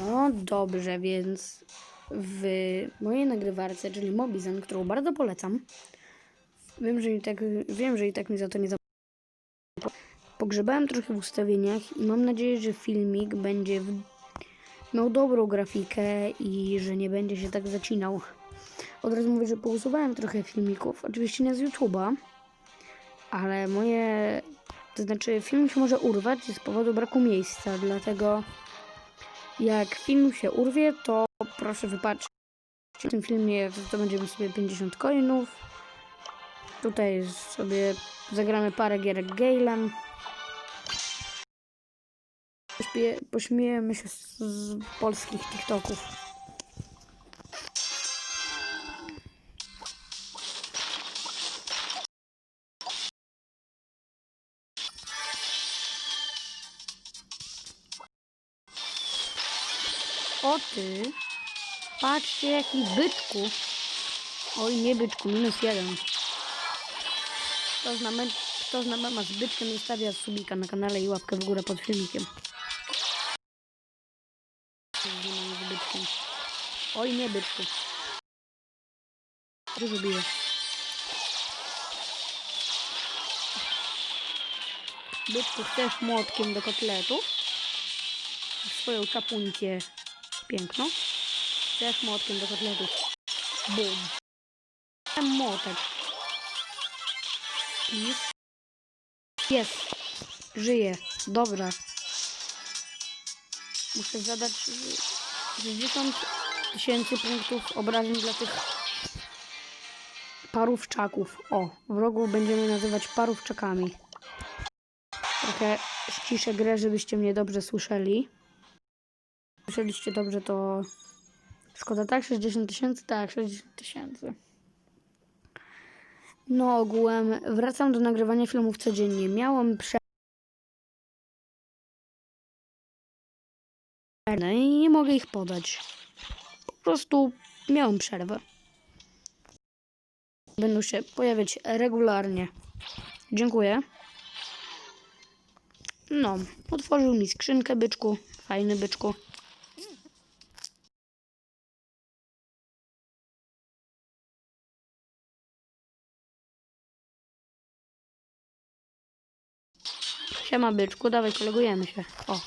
No dobrze, więc w mojej nagrywarce, czyli Mobizon, którą bardzo polecam, wiem, że i tak, wiem, że i tak mi za to nie zapłacą. Pogrzebałem trochę w ustawieniach i mam nadzieję, że filmik będzie w, miał dobrą grafikę i że nie będzie się tak zacinał. Od razu mówię, że pousuwałem trochę filmików, oczywiście nie z YouTube'a, ale moje, to znaczy film się może urwać z powodu braku miejsca, dlatego jak film się urwie, to proszę wypatrzeć. W tym filmie zdobędziemy sobie 50 coinów. Tutaj sobie zagramy parę gierek. Pośmie- Pośmiejemy się z polskich TikToków. Ty! Patrzcie jaki byczku! Oj nie byczku, minus jeden. Kto zna, kto zna mema z byczkiem zostawia subika na kanale i łapkę w górę pod filmikiem. Oj nie byczku. Dużo bije. Byczku, chcesz młotkiem do kotletów? Swoją czapuńcie piękną. Chcesz młotkiem do kotletów? Bum. Ten młotek. Jest. Jest. Żyje. Dobra. Muszę zadać y, 60 tysięcy punktów obrażeń dla tych parówczaków. O, wrogów będziemy nazywać parówczakami. Trochę ściszę grę, żebyście mnie dobrze słyszeli. Słyszeliście dobrze, to szkoda, tak? 60 tysięcy? Tak, 60 tysięcy. No ogółem wracam do nagrywania filmów codziennie. Miałam przerwę i nie mogę ich podać. Po prostu miałem przerwę. Będą się pojawiać regularnie. Dziękuję. No, otworzył mi skrzynkę byczku. Fajny byczku. Siema byczku, dawaj kolegujemy się. O,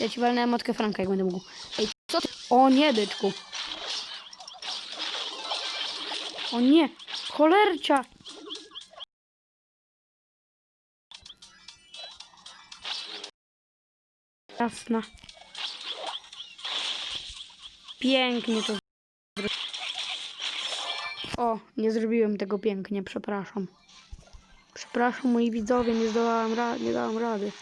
ja ci walnę motkę Franka, jak będę mógł. Ej, co ty? O nie, byczku. O nie, cholercia. Jasna. Pięknie to O, nie zrobiłem tego pięknie, przepraszam. Przepraszam moi widzowie, nie zdołałem ra- nie dałem rady.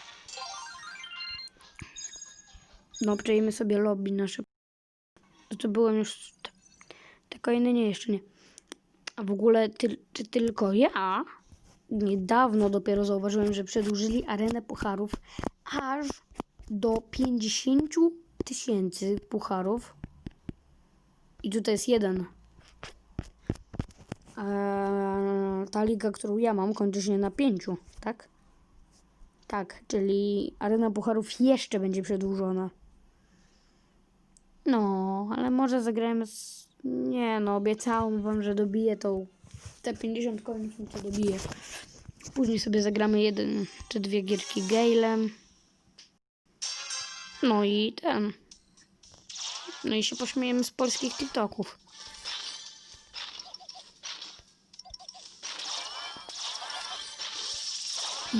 No, przejmy sobie lobby nasze. To, to byłem już... Te kolejne nie, jeszcze nie. A w ogóle, ty, czy tylko ja niedawno dopiero zauważyłem, że przedłużyli arenę pucharów aż do 50 tysięcy pucharów. I tutaj jest jeden. Eee, ta liga, którą ja mam, kończy się na pięciu, tak? Tak, czyli arena pucharów jeszcze będzie przedłużona. No, ale może zagrajmy z... Nie no, obiecałam wam, że dobiję tą... Te 50 końców to dobiję. Później sobie zagramy jeden czy dwie gierki Galem. No i ten. No i się pośmiejemy z polskich TikToków.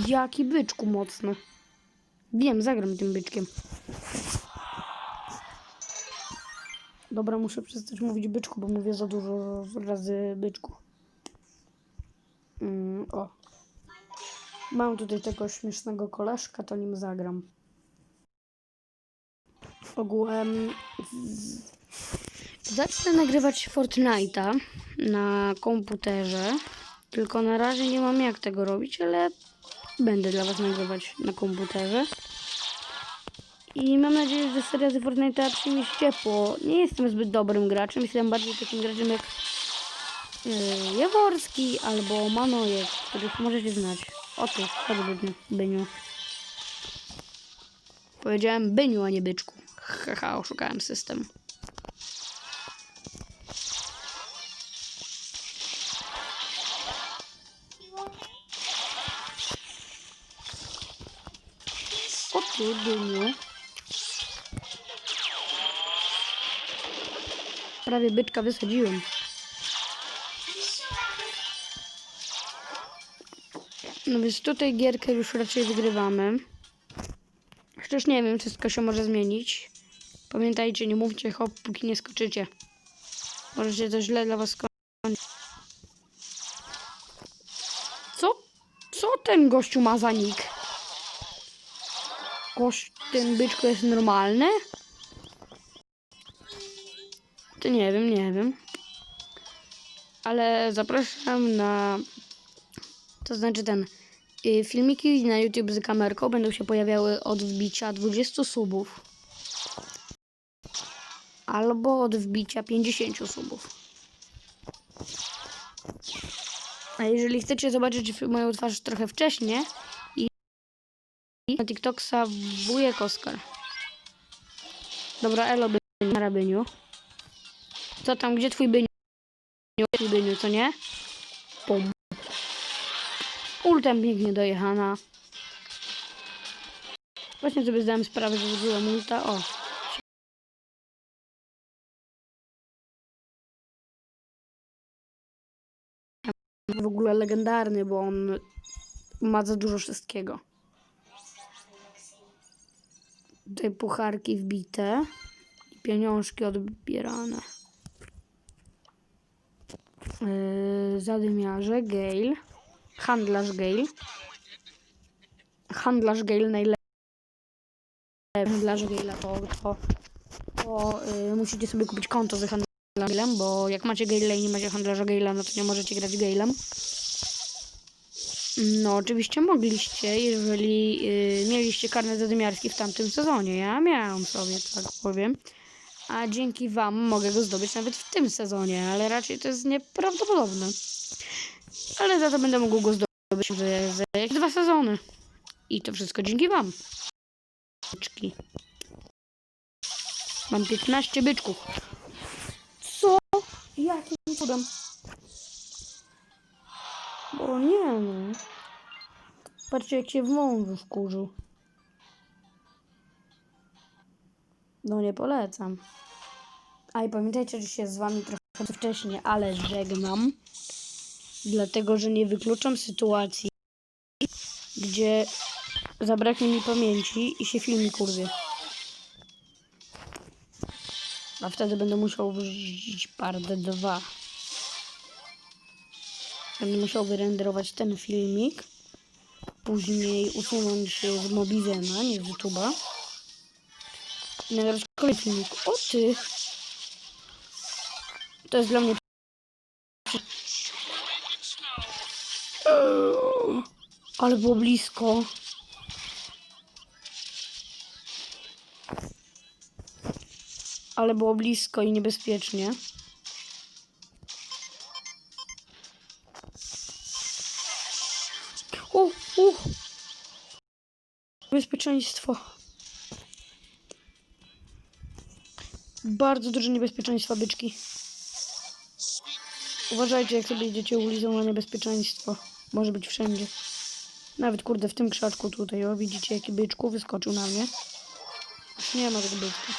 Jaki byczku mocny. Wiem, zagram tym byczkiem. Dobra, muszę przestać mówić byczku, bo mówię za dużo razy byczku. Mm, o. Mam tutaj tego śmiesznego koleżka, to nim zagram. Ogółem zacznę nagrywać Fortnite'a na komputerze. Tylko na razie nie mam jak tego robić, ale będę dla Was nagrywać na komputerze. I mam nadzieję, że seria z Fortnite'a przyjmie się ciepło. Nie jestem zbyt dobrym graczem, jestem bardziej takim graczem jak yy, Jaworski albo Manojek, których możecie znać. O ty, chodź Byniu. Byniu. Powiedziałem Byniu, a nie Byczku. Haha, oszukałem system. Prawie byczka wysadziłem. No więc tutaj gierkę już raczej wygrywamy. Chociaż nie wiem, wszystko się może zmienić. Pamiętajcie, nie mówcie hop, póki nie skoczycie. Możecie to źle dla was skończyć. Co? Co ten gościu ma za nick? Gość, ten byczko jest normalny? To nie wiem, nie wiem. Ale zapraszam na... To znaczy ten... y, Filmiki na YouTube z kamerką będą się pojawiały od wbicia 20 subów. Albo od wbicia 50 subów. A jeżeli chcecie zobaczyć moją twarz trochę wcześniej i na TikToksa wujek Oskar. Dobra, elo byniu, rabyniu. Co tam, gdzie twój byniu? Twój byniu, co nie? Pum. Ultem pięknie dojechana. Właśnie sobie zdałem sprawę, że zrobiłem ulta. O. W ogóle legendarny, bo on ma za dużo wszystkiego. Tutaj pucharki wbite pieniążki odbierane. Yy, zadymiarze, Gale, handlarz Gale. Handlarz Gale najlepszy. Handlarz Gale'a to, to, to yy, musicie sobie kupić konto z handlarzem Gale'em, bo jak macie Gale'a i nie macie handlarza Gale'a, no to nie możecie grać Gale'em. No, oczywiście mogliście, jeżeli yy, mieliście karnet zadymiarski w tamtym sezonie. Ja miałam sobie, tak powiem. A dzięki wam mogę go zdobyć nawet w tym sezonie, ale raczej to jest nieprawdopodobne. Ale za to będę mógł go zdobyć za, za jakieś dwa sezony. I to wszystko dzięki wam. Byczki. Mam 15 byczków. Co? Jakim cudem? Bo nie no. Patrzcie jak się w mążu wkurzył. No nie polecam. A i pamiętajcie, że się z wami trochę wcześniej, ale żegnam. Dlatego, że nie wykluczam sytuacji, gdzie zabraknie mi pamięci i się filmik urwie. A wtedy będę musiał wrzucić part 2. Będę musiał wyrenderować ten filmik. Później usunąć z Mobizena, nie z YouTube'a. I nagrać kolejny filmik. O ty! To jest dla mnie... Ale było blisko. Ale było blisko i niebezpiecznie. U, u. Bezpieczeństwo. Bardzo duże niebezpieczeństwo, byczki. Uważajcie, jak sobie idziecie ulicą na niebezpieczeństwo. Może być wszędzie. Nawet, kurde, w tym krzaczku tutaj, o, widzicie, jaki byczku wyskoczył na mnie. Już nie ma tego byczka.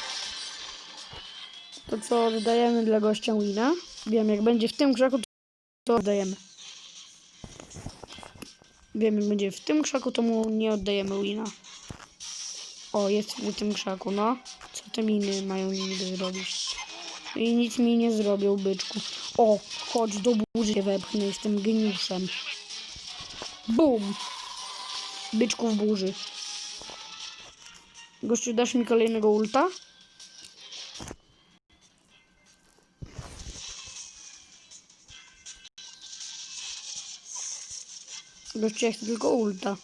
To co, oddajemy dla gościa Wina. Wiem, jak będzie w tym krzaku, to oddajemy. Wiem, jak będzie w tym krzaku, to mu nie oddajemy Wina. O, jest w tym krzaku, no. Te miny mają niby zrobić? I nic mi nie zrobią, byczku. O, chodź do burzy się wepchnę, jestem geniuszem. Bum! Byczku w burzy. Gościu, dasz mi kolejnego ulta? Gościu, ja chcę tylko ulta.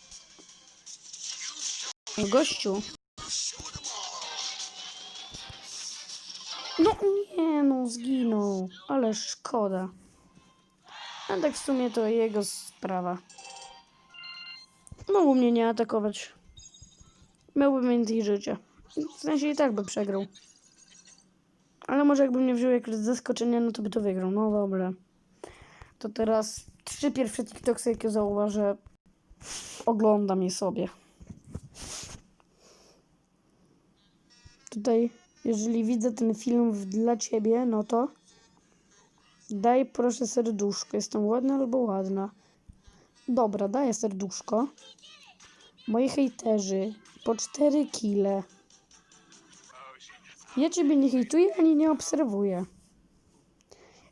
Gościu. Nie no, zginął. Ale szkoda. A tak w sumie to jego sprawa. Mógł mnie nie atakować. Miałbym więcej życia. W sensie i tak by przegrał. Ale może jakby mnie wziął jakieś zaskoczenie, no to by to wygrał. No dobra. To teraz trzy pierwsze TikToksy, jakie zauważę, oglądam je sobie. Tutaj, jeżeli widzę ten film dla ciebie, no to daj proszę serduszko. Jestem ładna albo ładna. Dobra, daję serduszko. Moi hejterzy po 4 kile. Ja ciebie nie hejtuję ani nie obserwuję.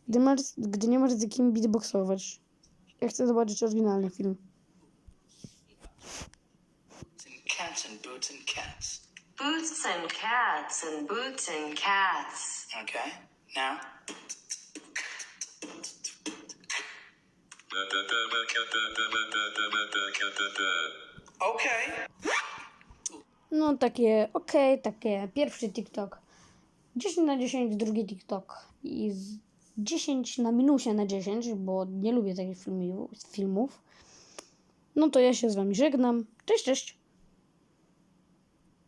Gdy, masz, gdy nie masz z kim beatboxować. Ja chcę zobaczyć oryginalny film. cats and boots and cats. Boots and cats and boots and cats. Okay? Now, okay. No takie, okej, takie. Pierwszy TikTok. 10 na 10, drugi TikTok. I z 10 na minusie na 10, bo nie lubię takich filmiu- filmów. No to ja się z wami żegnam. Cześć, cześć.